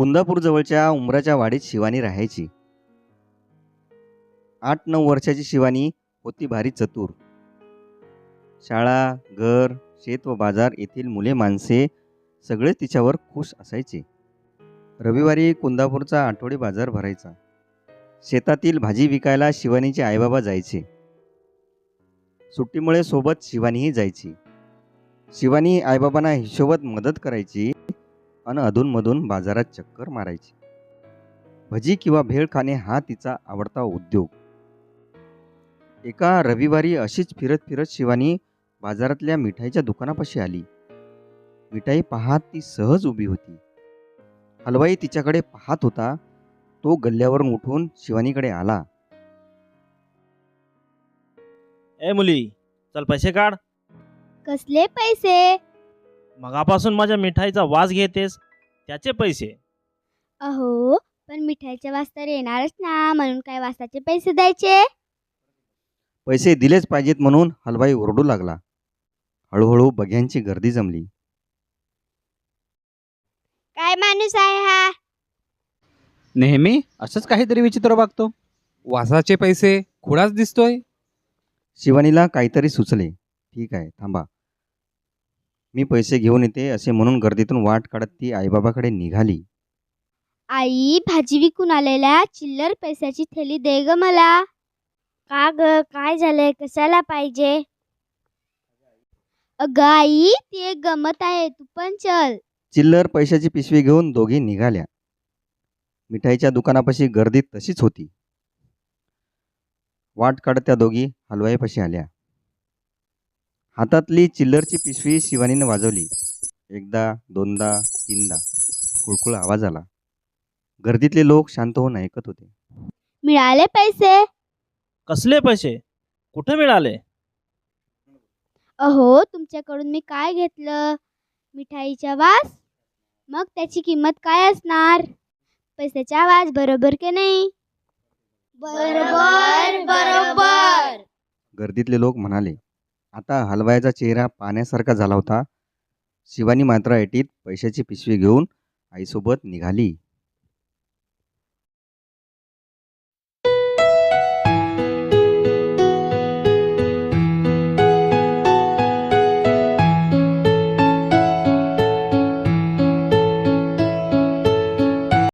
कुंदापूरजवळच्या उमराच्या वाडीत शिवानी राहायची. आठ नऊ वर्षाची शिवानी होती भारी चतुर. शाळा घर शेत व बाजार येथील मुले माणसे सगळे तिच्यावर खुश असायचे. रविवारी कुंदापूरचा आठवडी बाजार भरायचा. शेतातील भाजी विकायला शिवानीचे आईबाबा जायचे. सुट्टीमुळे सोबत शिवानीही जायची. शिवानी आईबाबांना हिशोबत मदत करायची. आणि अधूनमधून बाजारात चक्कर मारायची. भजी किंवा भेळ खाणे हा तिचा आवडता उद्योग. एका रविवारी अशीच फिरत फिरत शिवानी बाजारातल्या मिठाईच्या दुकानापाशी आली. मिठाई पाहत ती सहज उभी होती. हलवाई तिच्याकडे पाहत होता. तो गल्ल्यावरून उठून शिवानीकडे आला. ए मुली चल पैसे काढ. कसले पैसे? मगापासून माझ्या मिठाईचा वास घेतेस त्याचे पैसे. अहो पण मिठाईच्या वास्तर येणारच ना म्हणून काय वासाचे पैसे द्यायचे? पैसे दिलेच पाहिजेत म्हणून हलवाई ओरडू लागला. हळूहळू बघ्यांची गर्दी जमली. काय माणूस आहे हा? नेहमी असंच काहीतरी विचित्र वागतो. वासाचे पैसे खुळाच दिसतोय. शिवानीला काहीतरी सुचले. ठीक आहे थांबा. मी पैसे घेऊन येते असे म्हणून गर्दीतून वाट काढत ती आईबाबाकडे निघाली. आई भाजी विकून आलेल्या चिल्लर पैशाची थैली दे ग मला. का ग? काय झालंय? कशाला पाहिजे? अगं आई ती एक गमत आहे तू पण चल. चिल्लर पैशाची पिशवी घेऊन दोघी निघाल्या. मिठाईच्या दुकानापाशी गर्दी तशीच होती. वाट काढत त्या दोघी हलवाईपाशी आल्या. हातातली चिल्लरची पिशवी शिवानीने वाजवली. एकदा दोनदा तीनदा. कुळकुळ आवाज आला. गर्दीतले लोक शांत होऊन ऐकत होते. मिळाले पैसे? कसले पैसे? कुठे मिळाले? अहो तुमच्याकडून मी काय घेतलं? मिठाईचा वास? मग त्याची किंमत काय असणार? पैशाचा आवाज बरोबर की नाही? बरोबर बरोबर. गर्दीतले लोक म्हणाले आता हलवायाचा चेहरा पाण्यासारखा झाला होता. शिवानी मात्र ऐटीत पैशाची पिशवी घेऊन आईसोबत निघाली.